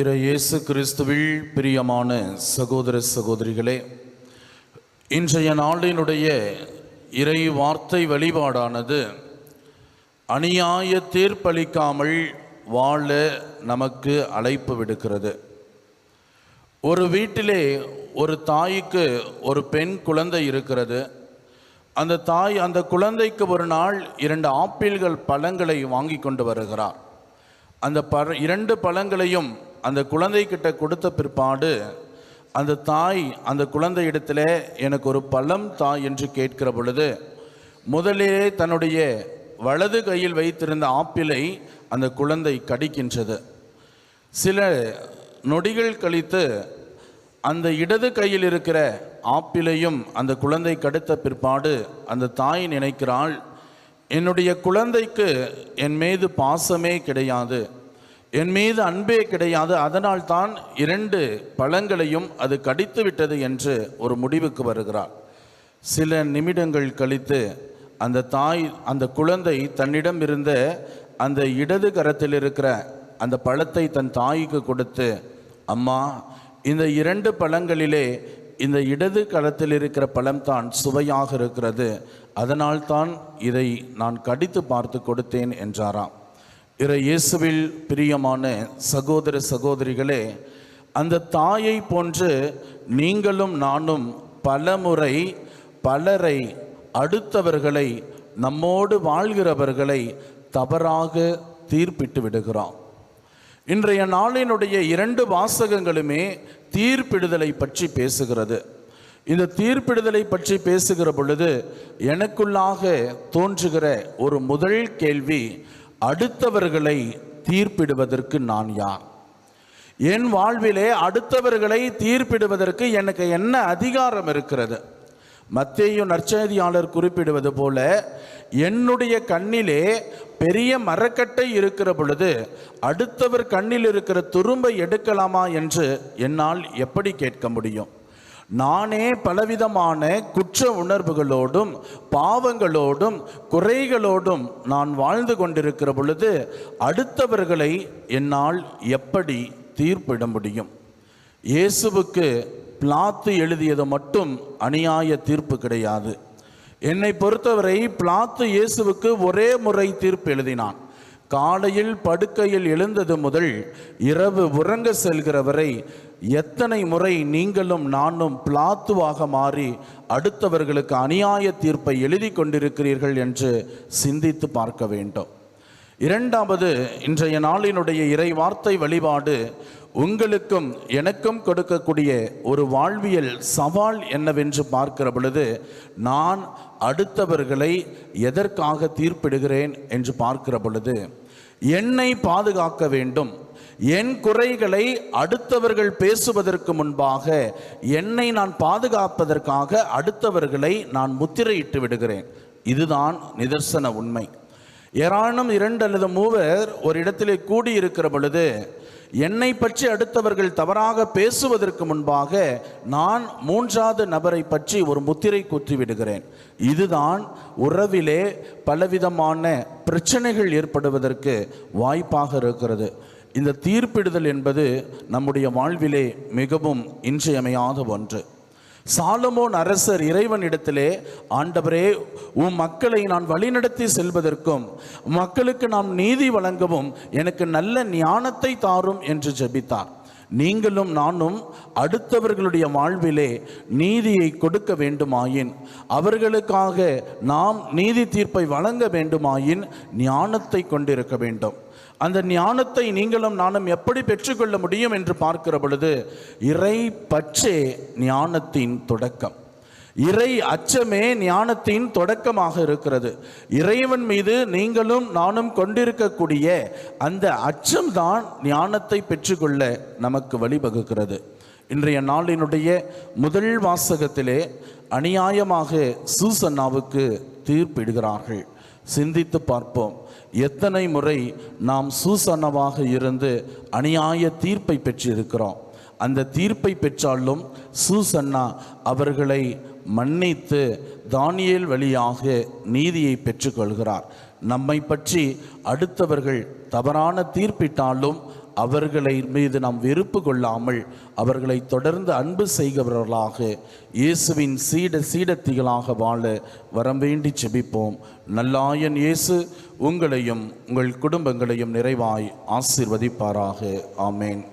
இறை இயேசு கிறிஸ்துவில் பிரியமான சகோதர சகோதரிகளே இன்றைய நாளினுடைய இறை வார்த்தை வழிபாடானது அநியாய தீர்ப்பளிக்காமல் வாழ நமக்கு அழைப்பு விடுக்கிறது. ஒரு வீட்டிலே ஒரு தாய்க்கு ஒரு பெண் குழந்தை இருக்கிறது. அந்த தாய் அந்த குழந்தைக்கு ஒரு நாள் இரண்டு ஆப்பிள்கள் பழங்களை வாங்கி கொண்டு வருகிறார். அந்த ப இரண்டு பழங்களையும் அந்த குழந்தைகிட்ட கொடுத்த பிற்பாடு அந்த தாய் அந்த குழந்தை இடத்துல எனக்கு ஒரு பழம் தாய் என்று கேட்கிற பொழுது முதலிலே தன்னுடைய வலது கையில் வைத்திருந்த ஆப்பிளை அந்த குழந்தை கடிக்கின்றது. சில நொடிகள் கழித்து அந்த இடது கையில் இருக்கிற ஆப்பிளையும் அந்த குழந்தை கடுத்த பிற்பாடு அந்த தாய் நினைக்கிறாள் என்னுடைய குழந்தைக்கு என் மீது பாசமே கிடையாது. என் மீது அன்பே கிடையாது. அதனால் தான் இரண்டு பழங்களையும் அது கடித்து விட்டது என்று ஒரு முடிவுக்கு வருகிறார். சில நிமிடங்கள் கழித்து அந்த தாய் அந்த குழந்தை தன்னிடம் இருந்த அந்த இடது கரத்தில் இருக்கிற அந்த பழத்தை தன் தாய்க்கு கொடுத்து அம்மா இந்த இரண்டு பழங்களிலே இந்த இடது கரத்தில் இருக்கிற பழம்தான் சுவையாக இருக்கிறது. அதனால்தான் இதை நான் கடித்து பார்த்து கொடுத்தேன் என்றாராம். இற இயேசுவில் பிரியமான சகோதர சகோதரிகளே அந்த தாயை போன்று நீங்களும் நானும் பலமுறை பலரை அடுத்தவர்களை நம்மோடு வாழ்கிறவர்களை தவறாக தீர்ப்பிட்டு விடுகிறோம். இன்றைய நாளினுடைய இரண்டு வாசகங்களுமே தீர்ப்பிடுதலை பற்றி பேசுகிறது. இந்த தீர்ப்பிடுதலை பற்றி பேசுகிற பொழுது எனக்குள்ளாக தோன்றுகிற ஒரு முதல் கேள்வி அடுத்தவர்களை தீர்ப்பிடுவதற்கு நான் யார்? என் வாழ்விலே அடுத்தவர்களை தீர்ப்பிடுவதற்கு எனக்கு என்ன அதிகாரம் இருக்கிறது? மத்தேயு நற்செய்தியாளர் குறிப்பிடுவது போல என்னுடைய கண்ணிலே பெரிய மரக்கட்டை இருக்கிற பொழுது அடுத்தவர் கண்ணில் இருக்கிற துரும்பை எடுக்கலாமா என்று என்னால் எப்படி கேட்க முடியும்? நானே பலவிதமான குற்ற உணர்வுகளோடும் பாவங்களோடும் குறைகளோடும் நான் வாழ்ந்து கொண்டிருக்கிற பொழுது அடுத்தவர்களை என்னால் எப்படி தீர்ப்பிட முடியும்? இயேசுவுக்கு பிளாத்து எழுதியது மட்டும் அநியாய தீர்ப்பு கிடையாது. என்னை பொறுத்தவரை பிளாத்து இயேசுவுக்கு ஒரே முறை தீர்ப்பு எழுதினான். காலையில் படுக்கையில் எழுந்தது முதல் இரவு உறங்க செல்கிற வரை எத்தனை முறை நீங்களும் நானும் பிளாத்துவாக மாறி அடுத்தவர்களுக்கு அநியாய தீர்ப்பை எழுதி கொண்டிருக்கிறீர்கள் என்று சிந்தித்து பார்க்க வேண்டும். இரண்டாவது இன்றைய நாளினுடைய இறை வார்த்தை வழிபாடு உங்களுக்கும் எனக்கும் கொடுக்கக்கூடிய ஒரு வாழ்வியல் சவால் என்னவென்று பார்க்கிற பொழுது நான் அடுத்தவர்களை எதற்காக தீர்ப்பிடுகிறேன் என்று பார்க்கிற பொழுது என்னை பாதுகாக்க வேண்டும். என் குறைகளை அடுத்தவர்கள் பேசுவதற்கு முன்பாக என்னை நான் பாதுகாப்பதற்காக அடுத்தவர்களை நான் முத்திரையிட்டு விடுகிறேன். இதுதான் நிதர்சன உண்மை. ஏராளம் இரண்டு அல்லது மூவர் ஒரு இடத்திலே கூடியிருக்கிற பொழுது என்னை பற்றி அடுத்தவர்கள் தவறாக பேசுவதற்கு முன்பாக நான் மூன்றாவது நபரை பற்றி ஒரு முத்திரை குத்தி விடுகிறேன். இதுதான் உறவிலே பலவிதமான பிரச்சனைகள் ஏற்படுவதற்கு வாய்ப்பாக இருக்கிறது. இந்த தீர்ப்பிடுதல் என்பது நம்முடைய வாழ்விலே மிகவும் இன்றியமையாத ஒன்று. சாலமோன் அரசர் இறைவனிடத்திலே ஆண்டவரே உன் மக்களை நான் வழிநடத்தி செல்வதற்கும் மக்களுக்கு நாம் நீதி வழங்கவும் எனக்கு நல்ல ஞானத்தை தாரும் என்று ஜெபித்தார். நீங்களும் நானும் அடுத்தவர்களுடைய வாழ்விலே நீதியை கொடுக்க வேண்டுமாயின் அவர்களுக்காக நாம் நீதி தீர்ப்பை வழங்க வேண்டுமாயின் ஞானத்தை கொண்டிருக்க வேண்டும். அந்த ஞானத்தை நீங்களும் நானும் எப்படி பெற்றுக்கொள்ள முடியும் என்று பார்க்கிற பொழுது இறை பற்றே ஞானத்தின் தொடக்கம். இறை அச்சமே ஞானத்தின் தொடக்கமாக இருக்கிறது. இறைவன் மீது நீங்களும் நானும் கொண்டிருக்கக்கூடிய அந்த அச்சம்தான் ஞானத்தை பெற்றுக்கொள்ள நமக்கு வழிவகுக்கிறது. இன்றைய நாளினுடைய முதல் வாசகத்திலே அநியாயமாக சூசன்னாவுக்கு தீர்ப்பிடுகிறார்கள். சிந்தித்து பார்ப்போம். எத்தனை முறை நாம் சூசனமாக இருந்து அநியாய தீர்ப்பை பெற்றிருக்கிறோம். அந்த தீர்ப்பை பெற்றாலும் சூசன்னா அவர்களை மன்னித்து தானியல் வழியாக நீதியை பெற்றுக்கொள்கிறார். நம்மை பற்றி அடுத்தவர்கள் தவறான தீர்ப்பிட்டாலும் அவர்களை மீது நாம் வெறுப்பு கொள்ளாமல் அவர்களை தொடர்ந்து அன்பு செய்கிறவர்களாக இயேசுவின் சீட சீடத்திகளாக வாழ வரம் வேண்டி செபிப்போம். நல்லாயன் இயேசு உங்களையும் உங்கள் குடும்பங்களையும் நிறைவாய் ஆசிர்வதிப்பாராக. ஆமேன்.